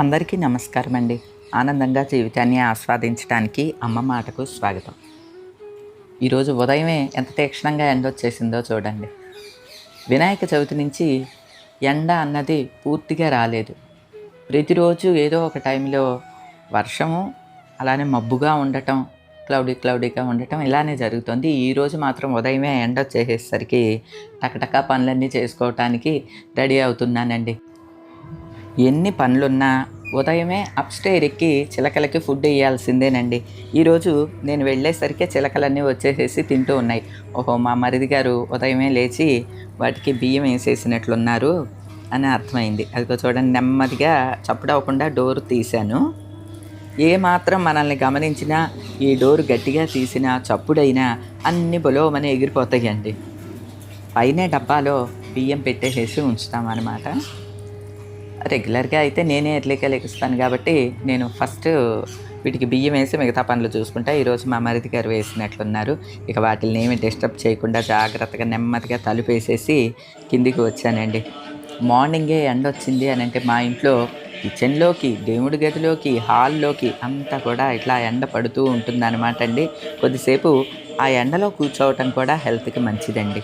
అందరికీ నమస్కారం అండి. ఆనందంగా జీవితాన్ని ఆస్వాదించడానికి అమ్మ మాటకు స్వాగతం. ఈరోజు ఉదయమే ఎంత తీక్షణంగా ఎండ వచ్చేసిందో చూడండి. వినాయక చవితి నుంచి ఎండ అన్నది పూర్తిగా రాలేదు. ప్రతిరోజు ఏదో ఒక టైంలో వర్షము అలానే మబ్బుగా ఉండటం క్లౌడీ క్లౌడీగా ఉండటం ఇలానే జరుగుతుంది. ఈరోజు మాత్రం ఉదయమే ఎండ వచ్చేసేసరికి టకటకా పనులన్నీ చేసుకోవటానికి రెడీ అవుతున్నానండి. ఎన్ని పనులున్నా ఉదయమే అప్స్టైర్ ఎక్కి చిలకలకి ఫుడ్ వేయాల్సిందేనండి ఈరోజు నేను వెళ్ళేసరికి చిలకలన్నీ వచ్చేసేసి తింటూ ఉన్నాయి. ఓహో మా మరిది గారు ఉదయమే లేచి వాటికి బియ్యం వేసేసినట్లున్నారు అని అర్థమైంది. అదిగో చూడండి నెమ్మదిగా చప్పుడవకుండా డోర్ తీశాను. ఏ మాత్రం మనల్ని గమనించినా ఈ డోర్ గట్టిగా తీసినా చప్పుడైనా అన్ని బొలోమని ఎగిరిపోతాయండి. పైన డబ్బాలో బియ్యం పెట్టేసేసి ఉంచుతామన్నమాట. రెగ్యులర్గా అయితే నేనే ఎట్లకే లెగిస్తాను కాబట్టి నేను ఫస్ట్ వీటికి బియ్యం వేసి మిగతా పనులు చూసుకుంటా. ఈరోజు మా మరిది గారు వేసినట్లున్నారు. ఇక వాటిని ఏమి డిస్టర్బ్ చేయకుండా జాగ్రత్తగా నెమ్మదిగా తలుపేసేసి కిందికి వచ్చానండి. మార్నింగే ఎండ వచ్చింది అని అంటే మా ఇంట్లో కిచెన్లోకి దేవుడి గదిలోకి హాల్లోకి అంతా కూడా ఇట్లా ఎండ పడుతూ ఉంటుందన్నమాట అండి. కొద్దిసేపు ఆ ఎండలో కూర్చోవటం కూడా హెల్త్కి మంచిదండి.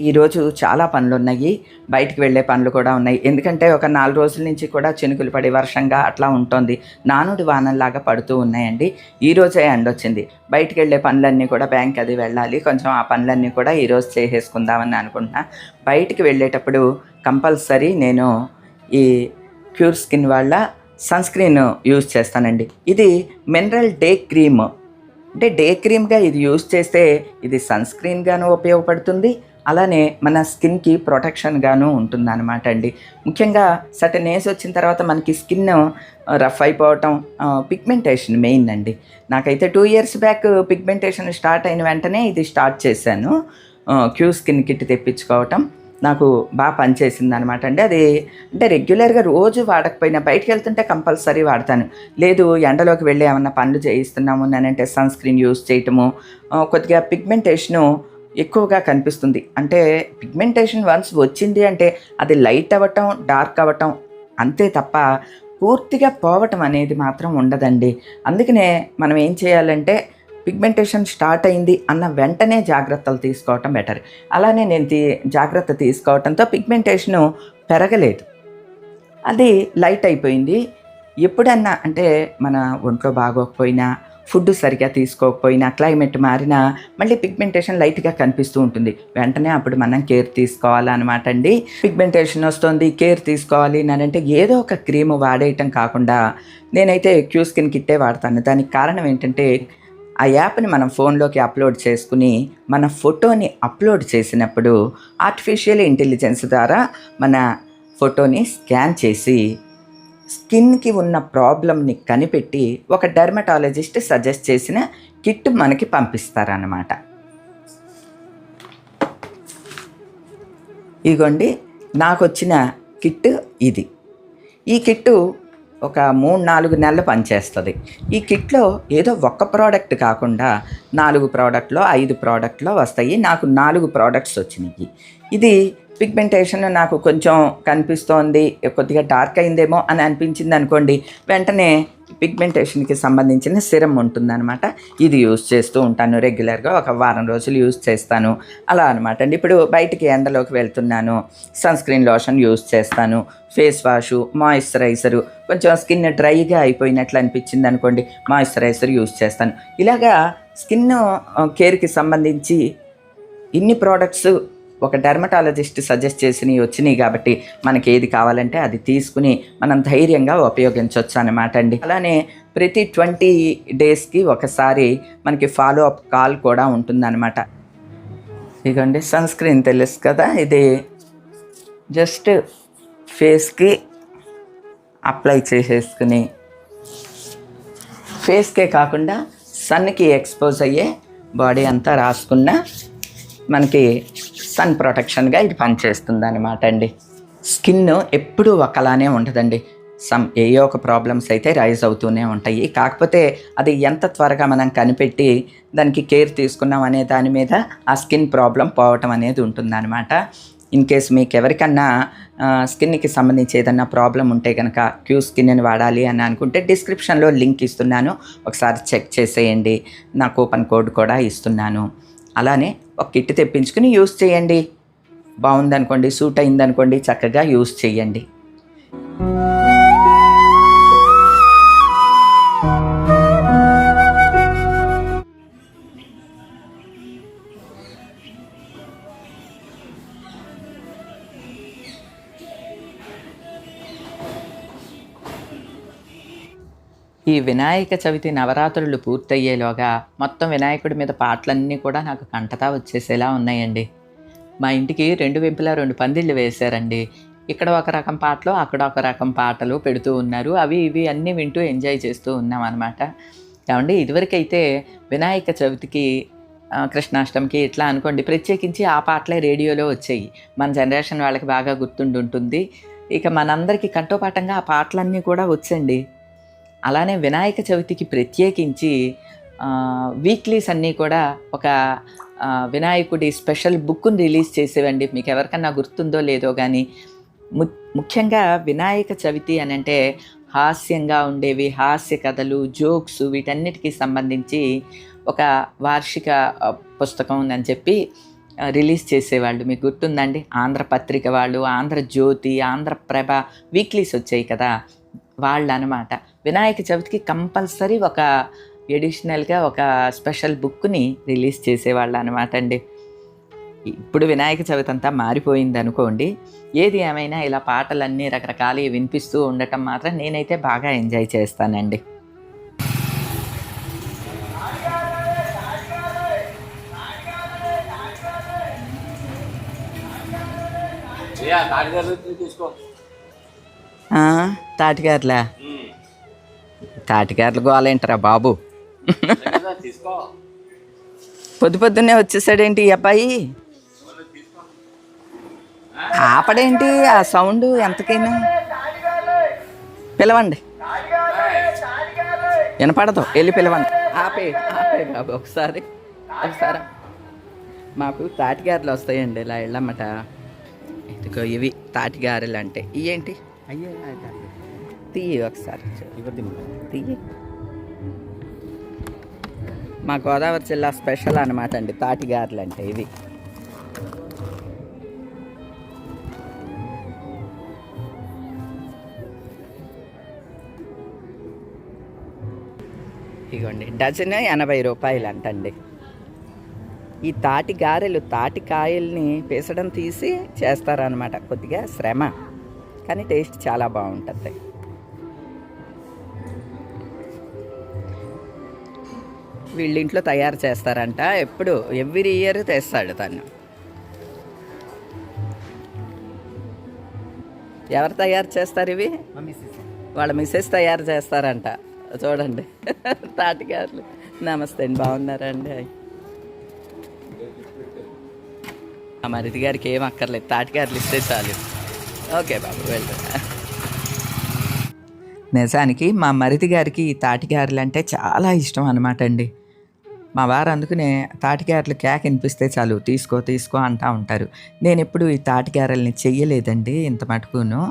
ఈరోజు చాలా పనులు ఉన్నాయి బయటికి వెళ్ళే పనులు కూడా ఉన్నాయి. ఎందుకంటే ఒక నాలుగు రోజుల నుంచి కూడా చినుకులు పడి వర్షంగా అట్లా ఉంటుంది. నానుడి వానల్లాగా పడుతూ ఉన్నాయండి. ఈ రోజే ఎండ వచ్చింది. బయటికి వెళ్ళే పనులన్నీ కూడా బ్యాంక్ అది వెళ్ళాలి. కొంచెం ఆ పనులన్నీ కూడా ఈరోజు చేసేసుకుందామని అనుకుంటున్నా. బయటికి వెళ్ళేటప్పుడు కంపల్సరీ నేను ఈ క్యూర్ స్కిన్ వాళ్ళ సన్ స్క్రీన్ యూజ్ చేస్తానండి. ఇది మినరల్ డే క్రీమ్. అంటే డే క్రీమ్గా ఇది యూజ్ చేస్తే ఇది సన్ స్క్రీన్గాను ఉపయోగపడుతుంది. అలానే మన స్కిన్కి ప్రొటెక్షన్గాను ఉంటుంది అనమాట అండి. ముఖ్యంగా సటన్ ఏజ్ వచ్చిన తర్వాత మనకి స్కిన్ రఫ్ అయిపోవటం పిగ్మెంటేషన్ మెయిన్ అండి. నాకైతే two years back pigmentation start అయిన వెంటనే ఇది స్టార్ట్ చేశాను. క్యూ స్కిన్ కిట్ తెప్పించుకోవటం నాకు బాగా పనిచేసింది అనమాట అండి. అది అంటే రెగ్యులర్గా రోజు వాడకపోయినా బయటకు వెళ్తుంటే కంపల్సరీ వాడతాను. లేదు ఎండలోకి వెళ్ళి ఏమన్నా పనులు చేయిస్తున్నాము అంటే సన్ స్క్రీన్ యూస్ చేయటము కొద్దిగా పిగ్మెంటేషను ఎక్కువగా కనిపిస్తుంది. అంటే పిగ్మెంటేషన్ వన్స్ వచ్చింది అంటే అది లైట్ అవ్వటం డార్క్ అవ్వటం అంతే తప్ప పూర్తిగా పోవటం అనేది మాత్రం ఉండదండి. అందుకనే మనం ఏం చేయాలంటే పిగ్మెంటేషన్ స్టార్ట్ అయింది అన్న వెంటనే జాగ్రత్తలు తీసుకోవటం బెటర్ అలానే నేను తీ జాగ్రత్త తీసుకోవటంతో పిగ్మెంటేషను పెరగలేదు. అది లైట్ అయిపోయింది. ఎప్పుడన్నా అంటే మన ఒంట్లో బాగోకపోయినా ఫుడ్ సరిగా తీసుకోకపోయినా క్లైమేట్ మారినా మళ్ళీ పిగ్మెంటేషన్ లైట్గా కనిపిస్తూ ఉంటుంది. వెంటనే అప్పుడు మనం కేర్ తీసుకోవాలన్నమాట అండి. పిగ్మెంటేషన్ వస్తుంది కేర్ తీసుకోవాలి అంటే ఏదో ఒక క్రీమ్ వాడేయటం కాకుండా నేనైతే క్యూ స్కిన్ కిట్టే వాడతాను. దానికి కారణం ఏంటంటే ఆ యాప్ని మనం ఫోన్లోకి అప్లోడ్ చేసుకుని మన ఫోటోని అప్లోడ్ చేసినప్పుడు ఆర్టిఫిషియల్ ఇంటెలిజెన్స్ ద్వారా మన ఫోటోని స్కాన్ చేసి స్కిన్కి ఉన్న ప్రాబ్లమ్ని కనిపెట్టి ఒక డెర్మటాలజిస్ట్ సజెస్ట్ చేసిన కిట్ మనకి పంపిస్తారనమాట ఇదిగోండి నాకు వచ్చిన కిట్ ఇది. ఈ కిట్టు ఒక మూడు నాలుగు నెలలు పనిచేస్తుంది. ఈ కిట్లో ఏదో ఒక్క ప్రోడక్ట్ కాకుండా నాలుగు ప్రోడక్ట్లో ఐదు ప్రోడక్ట్లో వస్తాయి. నాకు నాలుగు ప్రోడక్ట్స్ వచ్చినాయి. ఇది పిగ్మెంటేషన్ నాకు కొంచెం కనిపిస్తోంది కొద్దిగా డార్క్ అయిందేమో అని అనిపించింది అనుకోండి వెంటనే పిగ్మెంటేషన్కి సంబంధించిన సిరం ఉంటుందన్నమాట. ఇది యూజ్ చేస్తూ ఉంటాను రెగ్యులర్గా ఒక వారం రోజులు యూస్ చేస్తాను. అలా అనమాట అండి. ఇప్పుడు బయటికి ఎండలోకి వెళ్తున్నాను సన్ స్క్రీన్ లోషన్ యూజ్ చేస్తాను ఫేస్ వాషు మాయిశ్చరైజరు కొంచెం స్కిన్ డ్రైగా అయిపోయినట్లు అనిపించింది అనుకోండి మాయిశ్చరైజర్ యూస్ చేస్తాను. ఇలాగా స్కిన్ కేర్కి సంబంధించి ఇన్ని ప్రోడక్ట్స్ ఒక డెర్మటాలజిస్ట్ సజెస్ట్ చేసినవి వచ్చినాయి కాబట్టి మనకి ఏది కావాలంటే అది తీసుకుని మనం ధైర్యంగా ఉపయోగించవచ్చు అనమాట అండి. అలానే ప్రతి ట్వంటీ డేస్కి ఒకసారి మనకి ఫాలో అప్ కాల్ కూడా ఉంటుందన్నమాట. ఇదిగోండి సన్ స్క్రీన్ తెలుసు కదా ఇది జస్ట్ ఫేస్కి అప్లై చేసేసుకుని. ఫేస్కే కాకుండా సన్కి ఎక్స్పోజ్ అయ్యే బాడీ అంతా రాసుకున్న మనకి సన్ ప్రొటెక్షన్గా ఇది పనిచేస్తుంది అనమాట అండి. స్కిన్ ఎప్పుడూ ఒకలానే ఉండదండి సమ్ ఏయో ఒక ప్రాబ్లమ్స్ అయితే రైజ్ అవుతూనే ఉంటాయి. కాకపోతే అది ఎంత త్వరగా మనం కనిపెట్టి దానికి కేర్ తీసుకున్నాం అనే దాని మీద ఆ స్కిన్ ప్రాబ్లం పోవటం అనేది ఉంటుందన్నమాట. ఇన్ కేస్ మీకు ఎవరికన్నా స్కిన్కి సంబంధించి ఏదన్నా ప్రాబ్లం ఉంటే కనుక క్యూ స్కిన్ని వాడాలి అని అనుకుంటే డిస్క్రిప్షన్లో లింక్ ఇస్తున్నాను. ఒకసారి చెక్ చేసేయండి. నా కూపన్ కోడ్ కూడా ఇస్తున్నాను. అలానే ఒక కిట్ తెప్పించుకుని యూస్ చేయండి. బాగుందనుకోండి సూట్ అయిందనుకోండి చక్కగా యూస్ చేయండి. ఈ వినాయక చవితి నవరాత్రులు పూర్తయ్యేలోగా మొత్తం వినాయకుడి మీద పాటలన్నీ కూడా నాకు కంటతా వచ్చేసేలా ఉన్నాయండి. మా ఇంటికి రెండు వెంపులా రెండు పందిళ్ళు వేశారండి. ఇక్కడ ఒక రకం పాటలు అక్కడ ఒక రకం పాటలు పెడుతూ ఉన్నారు. అవి ఇవి అన్నీ వింటూ ఎంజాయ్ చేస్తూ ఉన్నాం అనమాట ఏమండి ఇదివరకైతే వినాయక చవితికి కృష్ణాష్టమికి ఇట్లా అనుకోండి ప్రత్యేకించి ఆ పాటలే రేడియోలో వచ్చాయి. మన జనరేషన్ వాళ్ళకి బాగా గుర్తుండి ఉంటుంది ఇక మనందరికీ కంఠోపాఠంగా ఆ పాటలన్నీ కూడా వచ్చండి. అలానే వినాయక చవితికి ప్రత్యేకించి వీక్లీస్ అన్నీ కూడా ఒక వినాయకుడి స్పెషల్ బుక్ని రిలీజ్ చేసేవండి. మీకు ఎవరికన్నా గుర్తుందో లేదో కానీ ము ముఖ్యంగా వినాయక చవితి అని అంటే హాస్యంగా ఉండేవి. హాస్య కథలు జోక్స్ వీటన్నిటికీ సంబంధించి ఒక వార్షిక పుస్తకం ఉందని చెప్పి రిలీజ్ చేసేవాళ్ళు. మీకు గుర్తుందండి? ఆంధ్రపత్రిక వాళ్ళు ఆంధ్రజ్యోతి ఆంధ్రప్రభ వీక్లీస్ వచ్చాయి కదా? వాళ్ళు అనమాట వినాయక చవితికి కంపల్సరీ ఒక ఎడిషనల్గా ఒక స్పెషల్ బుక్ని రిలీజ్ చేసేవాళ్ళు అనమాట అండి. ఇప్పుడు వినాయక చవితి అంతా మారిపోయింది అనుకోండి ఏది ఏమైనా ఇలా పాటలన్నీ రకరకాలు వినిపిస్తూ ఉండటం మాత్రం నేనైతే బాగా ఎంజాయ్ చేస్తానండి. తాటిగారులా? తాటిగారులు గోలేంటరా బాబు? పొద్దు పొద్దున్నే వచ్చేసాడేంటి ఈ అబ్బాయి? ఆపడేంటి ఆ సౌండ్ ఎంతకైనా? పిలవండి. వినపడదు వెళ్ళి పిలవండి. ఆపే ఆపే బాబు ఒకసారి ఒకసారి. మాకు తాటిగారెలు వస్తాయండి ఇలా వెళ్ళమ్మట. ఇదిగో ఇవి తాటిగారెలు అంటే. ఇవేంటి అయ్యే. తీయి ఒకసారి. తీయి. మా గోదావరి జిల్లా స్పెషల్ అనమాట అండి తాటిగారెలు అంటే ఇవి. ఇగోండి డజన్ ఎనభై రూపాయలు అంటండి. ఈ తాటి గారెలు తాటి కాయల్ని పీసడం తీసి చేస్తారనమాట కొద్దిగా శ్రమ. కానీ టేస్ట్ చాలా బాగుంటుంది. వీళ్ళ ఇంట్లో తయారు చేస్తారంట. ఎప్పుడు? ఎవ్రీ ఇయర్ తెస్తాడు తను. ఎవరు తయారు చేస్తారు ఇవి? వాళ్ళ మిస్సెస్ తయారు చేస్తారంట. చూడండి. తాటిగారులు నమస్తే అండి బాగున్నారా అండి? ఆ మరిది గారికి ఏం అక్కర్లేదు. తాటిగారులు ఇస్తే చాలు. ఓకే బాబు వెళ్తా నిజానికి మా మరిది గారికి ఈ తాటిగారెలు అంటే చాలా ఇష్టం అనమాట అండి. మా వారు అందుకనే తాటిగారెలు కేక వినిపిస్తే చాలు తీసుకో తీసుకో అంటా ఉంటారు. నేను ఎప్పుడు ఈ తాటిగారెల్ని చెయ్యలేదండి ఇంత మటుకును.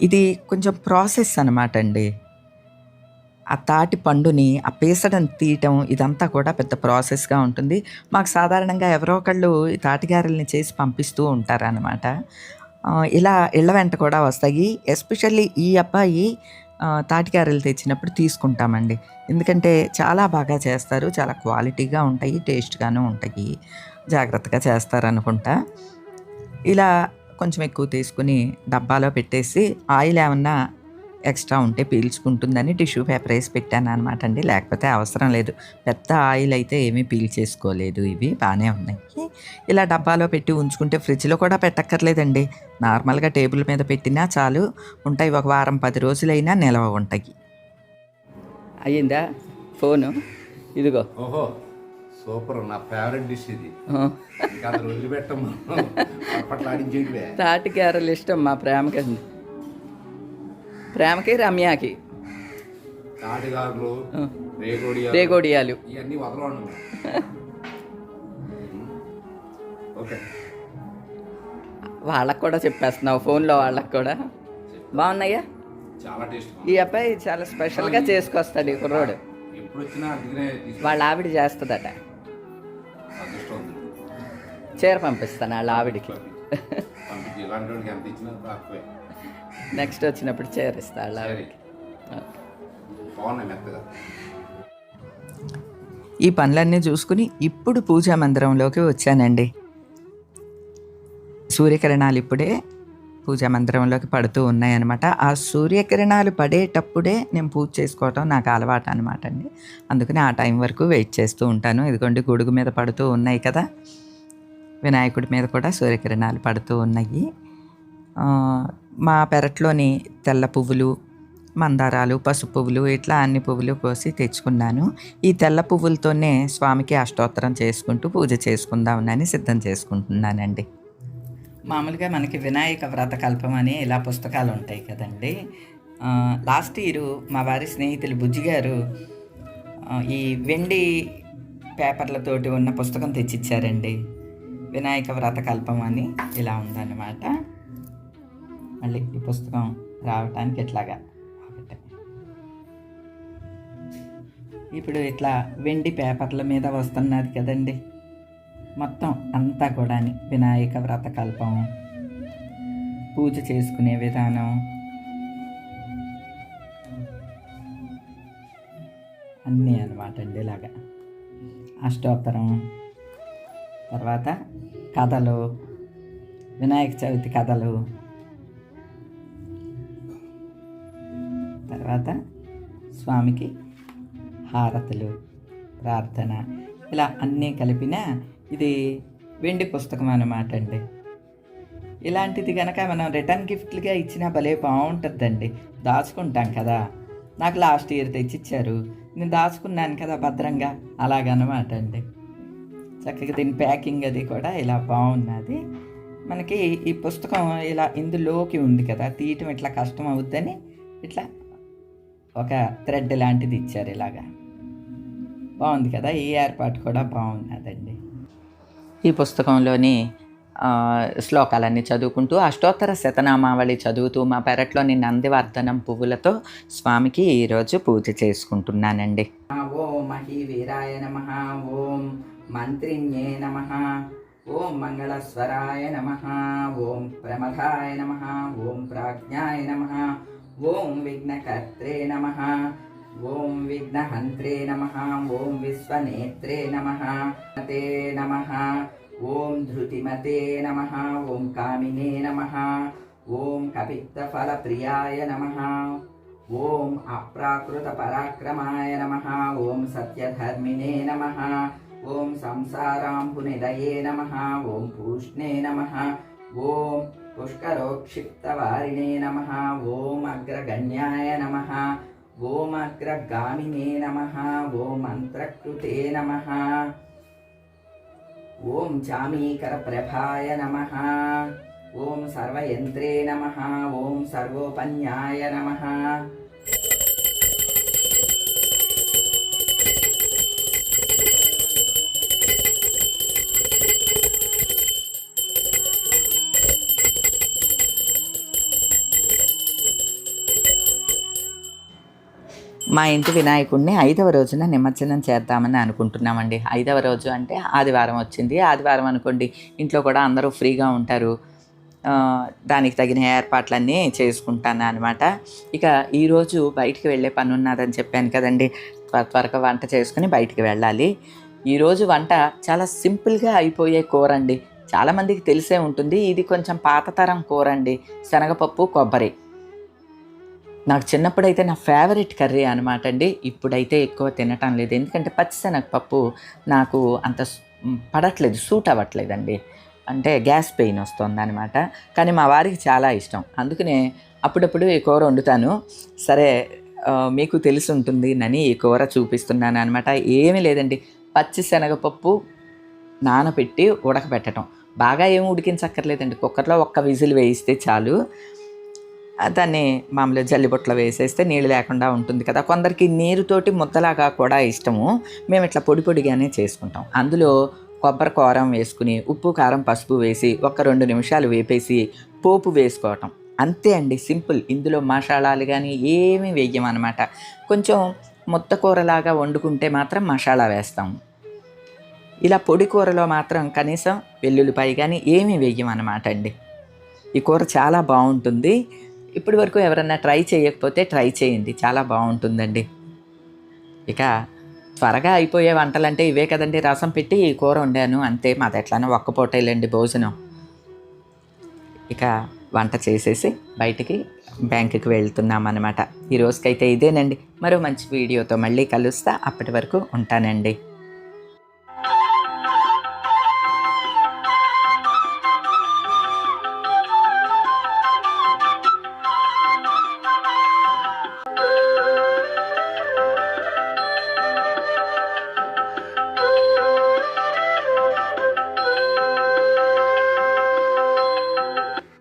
ఇది కొంచెం ప్రాసెస్ అనమాట అండి. ఆ తాటి పండుని ఆ పీసడం తీయటం ఇదంతా కూడా పెద్ద ప్రాసెస్గా ఉంటుంది. మాకు సాధారణంగా ఎవరో ఒకళ్ళు ఈ తాటిగారెల్ని చేసి పంపిస్తూ ఉంటారనమాట ఇలా ఇళ్ళ వెంట కూడా వస్తాయి. ఎస్పెషల్లీ ఈ అబ్బాయి తాటికారలు తెచ్చినప్పుడు తీసుకుంటామండి. ఎందుకంటే చాలా బాగా చేస్తారు చాలా క్వాలిటీగా ఉంటాయి టేస్ట్గాను ఉంటాయి జాగ్రత్తగా చేస్తారనుకుంటా. ఇలా కొంచెం ఎక్కువ తీసుకుని డబ్బాలో పెట్టేసి ఆయిల్ ఏమన్నా ఎక్స్ట్రా ఉంటే పీల్చుకుంటుందని టిష్యూ పేపర్ వేసి పెట్టాను అనమాట అండి. లేకపోతే అవసరం లేదు. పెద్ద ఆయిల్ అయితే ఏమీ పీల్ చేసుకోలేదు ఇవి బాగానే ఉన్నాయి. ఇలా డబ్బాలో పెట్టి ఉంచుకుంటే ఫ్రిడ్జ్లో కూడా పెట్టక్కర్లేదండి. నార్మల్గా టేబుల్ మీద పెట్టినా చాలు. ఉంటాయి ఒక వారం పది రోజులైనా నిల్వ ఉంటాయి. అయ్యిందా? ఫోను? ఇదిగో. ఓహో సూపర్. నా ఫేవరెట్ డిష్ ఇది. తాటికారలు ఇష్టం మా ప్రేమకండి. ప్రేమకి రమ్యకి. రేగోడియాలు ఇవన్నీ వదలండి ఓకే. వాళ్ళకు కూడా చెప్పేస్తున్నావు ఫోన్లో వాళ్ళకు కూడా. బాగున్నాయా? ఈ అబ్బాయి చాలా స్పెషల్గా చేసుకొస్తాడు ఈ కుర్రోడు. వాళ్ళ ఆవిడ చేస్తుందట. చీర పంపిస్తాను వాళ్ళ ఆవిడికి. నెక్స్ట్ వచ్చినప్పుడు చీర ఇస్తా వాళ్ళ ఆవిడకి బాగున్నాయి మెత్తగా. ఈ పనులన్నీ చూసుకుని ఇప్పుడు పూజా మందిరంలోకి వచ్చానండి. సూర్యకిరణాలు ఇప్పుడే పూజా మందిరంలోకి పడుతూ ఉన్నాయన్నమాట. ఆ సూర్యకిరణాలు పడేటప్పుడే నేను పూజ చేసుకోవటం నాకు అలవాటు అనమాట అండి. అందుకని ఆ టైం వరకు వెయిట్ చేస్తూ ఉంటాను. ఇదిగోండి గొడుగు మీద పడుతూ ఉన్నాయి కదా. వినాయకుడి మీద కూడా సూర్యకిరణాలు పడుతూ ఉన్నాయి. మా పెరట్లోని తెల్ల పువ్వులు మందారాలు పసుపు పువ్వులు ఇట్లా అన్ని పువ్వులు కోసి తెచ్చుకున్నాను. ఈ తెల్ల పువ్వులతోనే స్వామికి అష్టోత్తరం చేసుకుంటూ పూజ చేసుకుందామని సిద్ధం చేసుకుంటున్నానండి. మామూలుగా మనకి వినాయక వ్రత కల్పం అని ఇలా పుస్తకాలు ఉంటాయి కదండి. లాస్ట్ ఇయర్ మా వారి స్నేహితులు బుజ్జి గారు ఈ వెండి పేపర్లతోటి ఉన్న పుస్తకం తెచ్చిచ్చారండి. వినాయక వ్రత కల్పం అని ఇలా ఉందన్నమాట. మళ్ళీ ఈ పుస్తకం రావటానికి ఇట్లాగా ఒకటే. ఇప్పుడు ఇట్లా వెండి పేపర్ల మీద వస్తున్నది కదండి. మొత్తం అంతా కూడా వినాయక వ్రత కల్పం పూజ చేసుకునే విధానం అన్నీ అనమాట అండి ఇలాగా. అష్టోత్తరం తర్వాత కథలు వినాయక చవితి కథలు తర్వాత స్వామికి హారతులు ప్రార్థన ఇలా అన్నీ కలిపిన ఇది వెండి పుస్తకం అన్నమాట అండి. ఇలాంటిది కనుక మనం రిటర్న్ గిఫ్ట్లుగా ఇచ్చినా భలే బాగుంటుందండి. దాచుకుంటాం కదా. నాకు లాస్ట్ ఇయర్ తెచ్చిచ్చారు. నేను దాచుకున్నాను కదా భద్రంగా. అలాగనమాట అండి. చక్కగా దీని ప్యాకింగ్ అది కూడా ఇలా బాగున్నది. మనకి ఈ పుస్తకం ఇలా ఇందులోకి ఉంది కదా. తీయటం ఇట్లా కష్టం అవుద్దని ఇట్లా ఒక థ్రెడ్ లాంటిది ఇచ్చారు ఇలాగా. బాగుంది కదా? ఈ ఏర్పాటు కూడా బాగున్నదండి. ఈ పుస్తకంలోని శ్లోకాలన్నీ చదువుకుంటూ అష్టోత్తర శతనామావళి చదువుతూ మా పెరట్లోని నందివర్ధనం పువ్వులతో స్వామికి ఈరోజు పూజ చేసుకుంటున్నానండి. ఓం మహి నమ. ఓం మంత్రిణ్యే నమ. ఓం మంగళస్వరాయ నమ. ఓం ప్రమథాయ నమ. ఓం ప్రాజ్ఞాయ నమ. ఓం విఘ్నకర్త్రే నమ ఓం విఘ్నహంత్రే నమ ఓం విశ్వనేత్రే నమ తే నమ ఓం ధృతిమతే నమ ఓం కామినే నమ ఓం కపిత్తఫలప్రియాయ నమ ఓం అప్రాకృత పరాక్రమాయ నమ ఓం సత్యధర్మిణే నమ ఓం సంసారాంబునిదయే నమ ఓం పూష్ణే నమ ఓం పుష్కరోక్షిప్తవారిణే నమ. ఓం అగ్రగణ్యాయ నమ. ఓం అగ్రగామినే నమ. ఓం మంత్రకృతే నమ. ఓం చామీకరప్రభాయ నమ. ఓం సర్వయంత్రే నమ. ఓం సర్వోపన్యాయ నమ. మా ఇంటి వినాయకుడిని ఐదవ రోజున నిమజ్జనం చేద్దామని అనుకుంటున్నామండి. ఐదవ రోజు అంటే ఆదివారం వచ్చింది. ఆదివారం అనుకోండి ఇంట్లో కూడా అందరూ ఫ్రీగా ఉంటారు. దానికి తగిన ఏర్పాట్లన్నీ చేసుకుంటాను అనమాట ఇక ఈరోజు బయటికి వెళ్ళే పని ఉన్నదని చెప్పాను కదండి. త్వర త్వరగా వంట చేసుకుని బయటికి వెళ్ళాలి. ఈరోజు వంట చాలా సింపుల్గా అయిపోయే కూర అండి చాలామందికి తెలిసే ఉంటుంది. ఇది కొంచెం పాతతరం కూర అండి శనగపప్పు కొబ్బరి. నాకు చిన్నప్పుడైతే నా ఫేవరెట్ కర్రీ అనమాట అండి. ఇప్పుడైతే ఎక్కువ తినటం లేదు. ఎందుకంటే పచ్చిశనగపప్పు నాకు అంత పడట్లేదు సూట్ అవ్వట్లేదండి. అంటే గ్యాస్ పెయిన్ వస్తుంది అనమాట కానీ మా వారికి చాలా ఇష్టం. అందుకనే అప్పుడప్పుడు ఈ కూర వండుతాను. సరే మీకు తెలిసి ఉంటుంది నని ఈ కూర చూపిస్తున్నాను అనమాట ఏమీ లేదండి. పచ్చి శనగపప్పు నానబెట్టి ఉడకబెట్టడం బాగా ఏం ఉడికించక్కర్లేదండి. కుక్కర్లో ఒక్క విజిల్ వేయిస్తే చాలు. దాన్ని మామూలు జల్లిబుట్టలో వేసేస్తే నీళ్ళు లేకుండా ఉంటుంది కదా. కొందరికి నీరుతోటి ముద్దలాగా కూడా ఇష్టము. మేము ఇట్లా పొడి పొడిగానే చేసుకుంటాం. అందులో కొబ్బరి కారం వేసుకుని ఉప్పు కారం పసుపు వేసి ఒక రెండు నిమిషాలు వేపేసి పోపు వేసుకోవటం. అంతే అండి సింపుల్. ఇందులో మసాలాలు కానీ ఏమీ వేయమన్నమాట కొంచెం ముత్త కూరలాగా వండుకుంటే మాత్రం మసాలా వేస్తాం. ఇలా పొడి కూరలో మాత్రం కనీసం వెల్లుల్లిపాయ కానీ ఏమీ వేయమన్నమాట అండి. ఈ కూర చాలా బాగుంటుంది. ఇప్పటి వరకు ఎవరన్నా ట్రై చేయకపోతే ట్రై చేయండి. చాలా బాగుంటుందండి. ఇక త్వరగా అయిపోయే వంటలంటే ఇవే కదండి. రసం పెట్టి ఈ కూర వండాను. అంతే మాది ఎట్లానో ఒక్క పూటేలండి భోజనం. ఇక వంట చేసేసి బయటికి బ్యాంకుకి వెళ్తున్నాం అనమాట ఈ రోజుకైతే ఇదేనండి. మరో మంచి వీడియోతో మళ్ళీ కలుస్తా. అప్పటి వరకు ఉంటానండి.